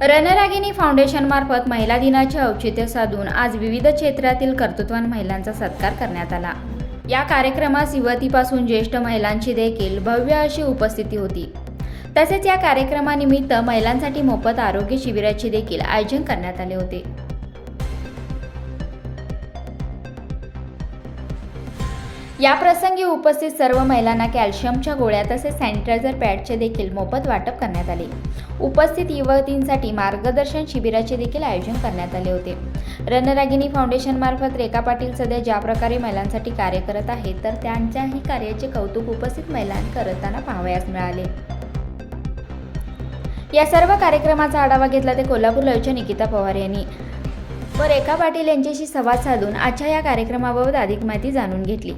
रणरागिनी फाउंडेशनमार्फत महिला दिनाचे औचित्य साधून आज विविध क्षेत्रातील कर्तृत्वान महिलांचा सत्कार करण्यात आला. या कार्यक्रमास युवतीपासून ज्येष्ठ महिलांची देखील भव्य अशी उपस्थिती होती. तसेच या कार्यक्रमानिमित्त महिलांसाठी मोफत आरोग्य शिबिराचे देखील आयोजन करण्यात आले होते. या प्रसंगी उपस्थित सर्व महिलांना कॅल्शियमच्या गोळ्या तसेच सॅनिटायझर पॅडचे देखील मोफत वाटप करण्यात आले. उपस्थित युवतींसाठी मार्गदर्शन शिबिराचे देखील आयोजन करण्यात आले होते. रणरागिनी फाउंडेशनमार्फत रेखा पाटील सध्या ज्या प्रकारे महिलांसाठी कार्य करत आहेत तर त्यांच्याही कार्याचे कौतुक उपस्थित महिलां करताना पाहावयास मिळाले. या सर्व कार्यक्रमाचा आढावा घेतला ते कोल्हापूर लयच्या निकिता पवार यांनी. व रेखा पाटील यांच्याशी संवाद साधून आजच्या या कार्यक्रमाबाबत अधिक माहिती जाणून घेतली.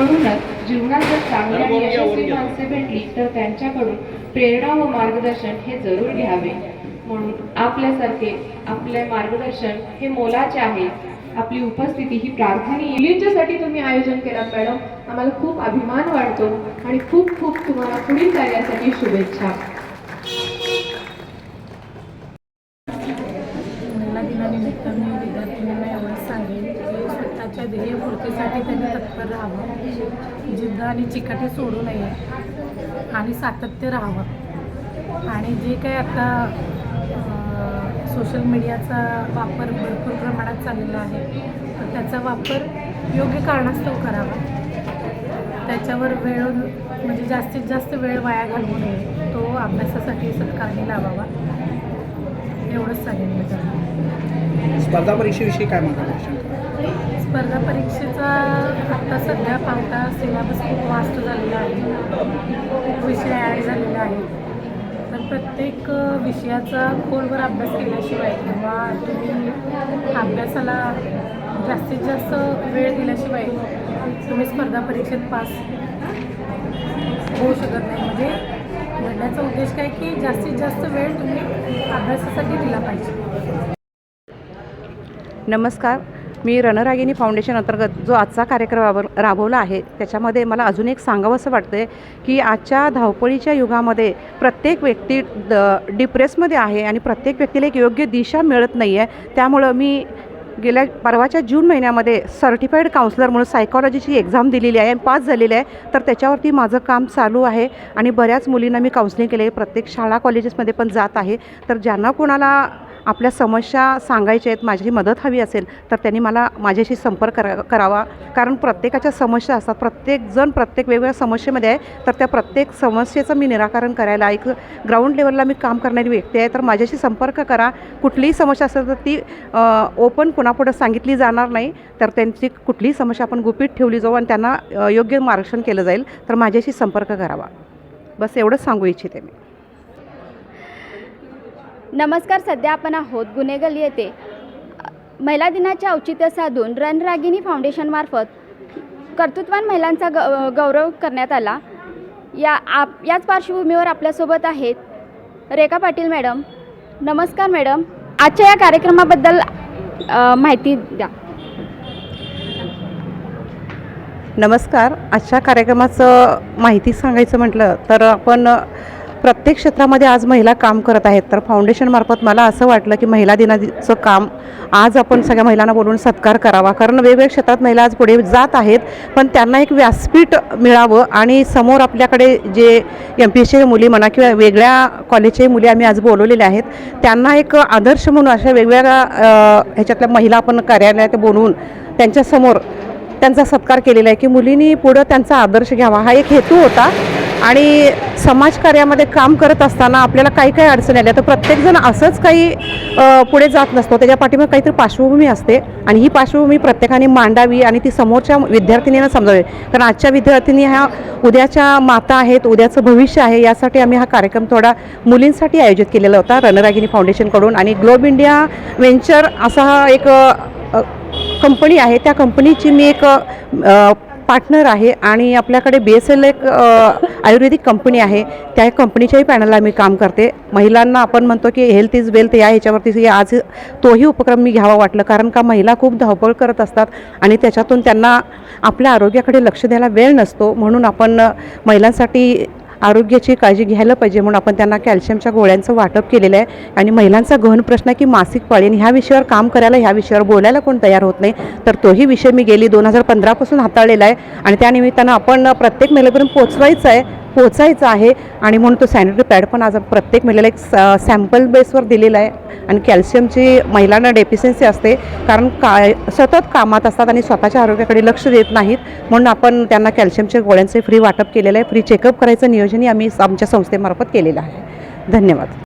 म्हणूनच जीवनात जर चांगली आणि यशस्वी माणसे भेटली तर त्यांच्याकडून प्रेरणा व मार्गदर्शन हे जरूर घ्यावे. म्हणून आपल्यासारखे आपले मार्गदर्शन हे मोलाचे आहे. आपली उपस्थिती ही प्रार्थनीय. मुलींच्यासाठी तुम्ही आयोजन केलं मॅडम. आम्हाला खूप अभिमान वाटतो आणि खूप खूप तुम्हाला पुढील कार्यासाठी शुभेच्छा. महिला दिनानिमित्त मी विद्यार्थिनींना स्वतःच्या ध्येयपूर्तीसाठी त्यांनी तत्पर राहावं. जिद्द आणि चिकाटी सोडू नये. आणि सातत्य राहावं. आणि जे काही आता सोशल मीडियाचा वापर भरपूर प्रमाणात चाललेला आहे तर त्याचा वापर योग्य कारणास्तव करावा. त्याच्यावर वेळ म्हणजे जास्तीत जास्त वेळ वाया घालवू नये. तो अभ्यासासाठी सत्कारणी लावावा. एवढंच सांगेन मी त्यांना स्पर्धा परीक्षेविषयी काय म्हणतात स्पर्धा परीक्षेचा आत्ता सध्या पाहता सिलेबस खूप वास्ट झालेला आहे. खूप विषय ॲड झालेला आहे तर प्रत्येक विषयाचा खोलवर अभ्यास केल्याशिवाय किंवा तुम्ही अभ्यासाला जास्तीत जास्त वेळ दिल्याशिवाय तुम्ही स्पर्धा परीक्षेत पास होऊ शकत नाही. म्हणजे म्हणण्याचा उद्देश काय की जास्तीत जास्त वेळ तुम्ही अभ्यासासाठी दिला पाहिजे. नमस्कार. मी रणरागिनी फाउंडेशन अंतर्गत जो आजचा कार्यक्रम राबव राबवला आहे त्याच्यामध्ये मला अजून एक सांगावंसं वाटतं आहे की आजच्या धावपळीच्या युगामध्ये प्रत्येक व्यक्ती द डिप्रेसमध्ये आहे आणि प्रत्येक व्यक्तीला एक योग्य दिशा मिळत नाही आहे त्यामुळं मी गेल्या परवाच्या जून महिन्यामध्ये सर्टिफाईड काउन्सलर म्हणून सायकॉलॉजीची एक्झाम दिलेली आहे पास झालेली आहे. तर त्याच्यावरती माझं काम चालू आहे आणि बऱ्याच मुलींना मी काउन्सिलिंग केले प्रत्येक शाळा कॉलेजेसमध्ये पण जात आहे. तर ज्यांना कोणाला आपल्या समस्या सांगायच्या आहेत माझी मदत हवी असेल तर त्यांनी मला माझ्याशी संपर्क करा करावा. कारण प्रत्येकाच्या समस्या असतात. प्रत्येकजण प्रत्येक वेगवेगळ्या समस्येमध्ये आहे तर त्या प्रत्येक समस्येचं मी निराकरण करायला एक ग्राउंड लेवलला मी काम करणारी व्यक्ती आहे तर माझ्याशी संपर्क करा. कुठलीही समस्या असेल तर ती ओपन कुणापुढं सांगितली जाणार नाही तर त्यांची कुठलीही समस्या आपण गुपित ठेवली जाऊ आणि त्यांना योग्य मार्गदर्शन केलं जाईल तर माझ्याशी संपर्क करावा. बस एवढंच सांगू इच्छिते मी. नमस्कार सध्या आपण आहोत गुन्हेगल येथे. महिला दिनाचे औचित्य साधून रणरागिनी फाउंडेशनमार्फत कर्तृत्वान महिलांचा ग गौरव करण्यात आला. या आप याच पार्श्वभूमीवर आपल्यासोबत आहेत रेखा पाटील मॅडम. नमस्कार मॅडम. आजच्या या कार्यक्रमाबद्दल माहिती द्या. नमस्कार. आजच्या कार्यक्रमाचं माहिती सांगायचं म्हटलं तर आपण प्रत्येक क्षेत्रामध्ये आज महिला काम करत आहेत. तर फाउंडेशनमार्फत मला असं वाटलं की महिला दिनाचं काम आज आपण सगळ्या महिलांना बोलून सत्कार करावा. कारण वेगवेगळ्या क्षेत्रात महिला आज पुढे जात आहेत पण त्यांना एक व्यासपीठ मिळावं आणि समोर आपल्याकडे जे एम पी एसचे मुली म्हणा किंवा वेगळ्या कॉलेजचे मुली आम्ही आज बोलवलेले आहेत त्यांना एक आदर्श म्हणून अशा वेगवेगळ्या ह्याच्यातल्या महिला आपण कार्यालयात बोलवून त्यांच्यासमोर त्यांचा सत्कार केलेला आहे की मुलींनी पुढं त्यांचा आदर्श घ्यावा. हा एक हेतू होता. आणि समाजकार्यामध्ये काम करत असताना आपल्याला काही काही अडचणी आल्या तर प्रत्येकजण असंच काही पुढे जात नसतो. त्याच्या पाठीमागे काहीतरी पार्श्वभूमी असते आणि ही पार्श्वभूमी प्रत्येकाने मांडावी आणि ती समोरच्या विद्यार्थिनींना समजावी. कारण आजच्या विद्यार्थिनी ह्या उद्याच्या माता आहेत उद्याचं भविष्य आहे यासाठी आम्ही हा कार्यक्रम थोडा मुलींसाठी आयोजित केलेला होता रणरागिनी फाउंडेशनकडून. आणि ग्लोब इंडिया वेंचर असा हा एक कंपनी आहे. त्या कंपनीची मी एक पार्टनर आहे आणि आपल्याकडे बी एस एल एक आयुर्वेदिक कंपनी आहे. त्या कंपनीच्याही पॅनलला मी काम करते. महिलांना आपण म्हणतो की हेल्थ इज वेल्थ या ह्याच्यावरती आज तोही उपक्रम मी घ्यावा वाटलं. कारण का महिला खूप धावपळ करत असतात आणि त्याच्यातून त्यांना आपल्या आरोग्याकडे लक्ष द्यायला वेळ नसतो. म्हणून आपण महिलांसाठी आरोग्याची काळजी घ्यायला पाहिजे म्हणून आपण त्यांना कॅल्शियमच्या गोळ्यांचं वाटप केलेलं आहे. आणि महिलांचा गहन प्रश्न आहे की मासिक पाळी आणि ह्या विषयावर काम करायला ह्या विषयावर बोलायला कोण तयार होत नाही? तर तोही विषय मी गेली दोन हजार पंधरापासून हाताळलेला आहे. आणि त्यानिमित्तानं आपण प्रत्येक महिलेपर्यंत पोचवायचं आहे. पोचायचं आहे आणि म्हणून तो सॅनिटरी पॅड पण आज प्रत्येक महिलेला एक सॅम्पल बेसवर दिलेला आहे. आणि कॅल्शियमची महिलांना डेफिशियन्सी असते. कारण का सतत कामात असतात आणि स्वतःच्या आरोग्याकडे लक्ष देत नाहीत. म्हणून आपण त्यांना कॅल्शियमच्या गोळ्यांचे फ्री वाटप केलेलं आहे. फ्री चेकअप करायचं नियोजनही आम्ही आमच्या संस्थेमार्फत केलेलं आहे. धन्यवाद.